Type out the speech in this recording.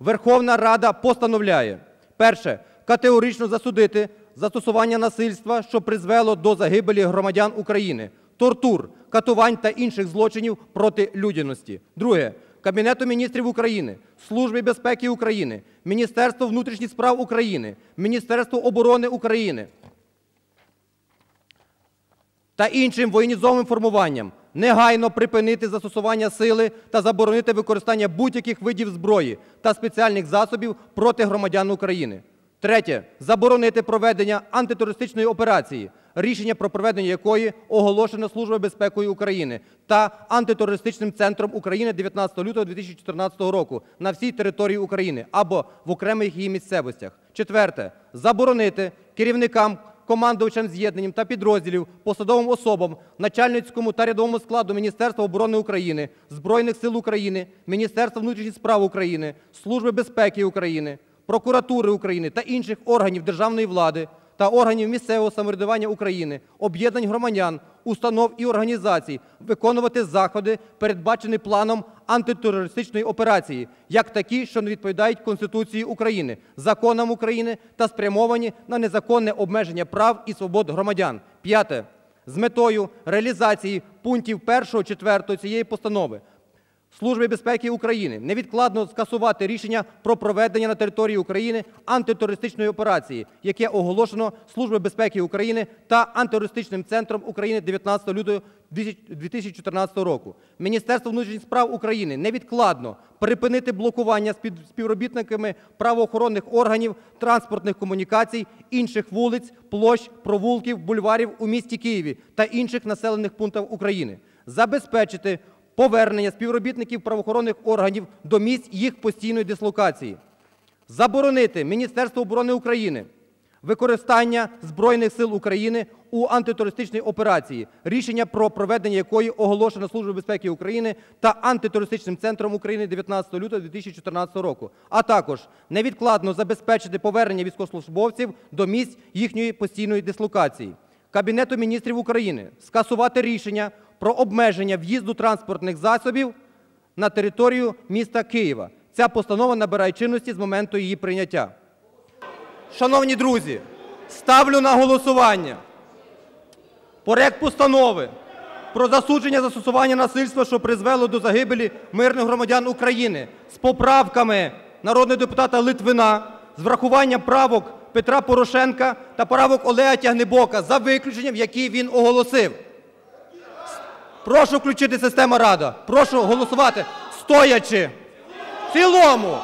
Верховна Рада постановляє: перше категорично засудити застосування насильства, що призвело до загибелі громадян України, тортур, катувань та інших злочинів проти людяності. Друге Кабінету міністрів України, Службі безпеки України, Міністерству внутрішніх справ України, Міністерству оборони України та іншим воєнізованим формуванням негайно припинити застосування сили та заборонити використання будь-яких видів зброї та спеціальних засобів проти громадян України. Третє. Заборонити проведення антитерористичної операції, рішення про проведення якої оголошено Службою безпеки України та антитерористичним центром України 19 лютого 2014 року на всій території України або в окремих її місцевостях. Четверте. Заборонити керівникам командувачам з'єднанням та підрозділів, посадовим особам, начальницькому та рядовому складу Міністерства оборони України, Збройних сил України, Міністерства внутрішніх справ України, Служби безпеки України, прокуратури України та інших органів державної влади та органів місцевого самоврядування України, об'єднань громадян, установ і організацій виконувати заходи, передбачені планом антитерористичної операції, як такі, що не відповідають Конституції України, законам України та спрямовані на незаконне обмеження прав і свобод громадян. П'яте. З метою реалізації пунктів 1-4 цієї постанови Служби безпеки України невідкладно скасувати рішення про проведення на території України антитерористичної операції, яке оголошено Службою безпеки України та антитерористичним центром України 19 лютого 2014 року. Міністерство внутрішніх справ України невідкладно припинити блокування спів- співробітниками правоохоронних органів, транспортних комунікацій, інших вулиць, площ, провулків, бульварів у місті Києві та інших населених пунктах України, забезпечити повернення співробітників правоохоронних органів до місць їх постійної дислокації, заборонити Міністерству оборони України використання Збройних сил України у антитерористичній операції, рішення про проведення якої оголошено Службою безпеки України та антитерористичним центром України 19 лютого 2014 року, а також невідкладно забезпечити повернення військовослужбовців до місць їхньої постійної дислокації. Кабінету міністрів України скасувати рішення про обмеження в'їзду транспортних засобів на територію міста Києва. Ця постанова набирає чинності з моменту її прийняття. Шановні друзі, ставлю на голосування проект постанови про засудження застосування насильства, що призвело до загибелі мирних громадян України з поправками народного депутата Литвина, з врахуванням правок Петра Порошенка та правок Олега Тягнебока за виключенням, які він оголосив. Прошу включити систему Рада. Прошу голосувати стоячи. В цілому.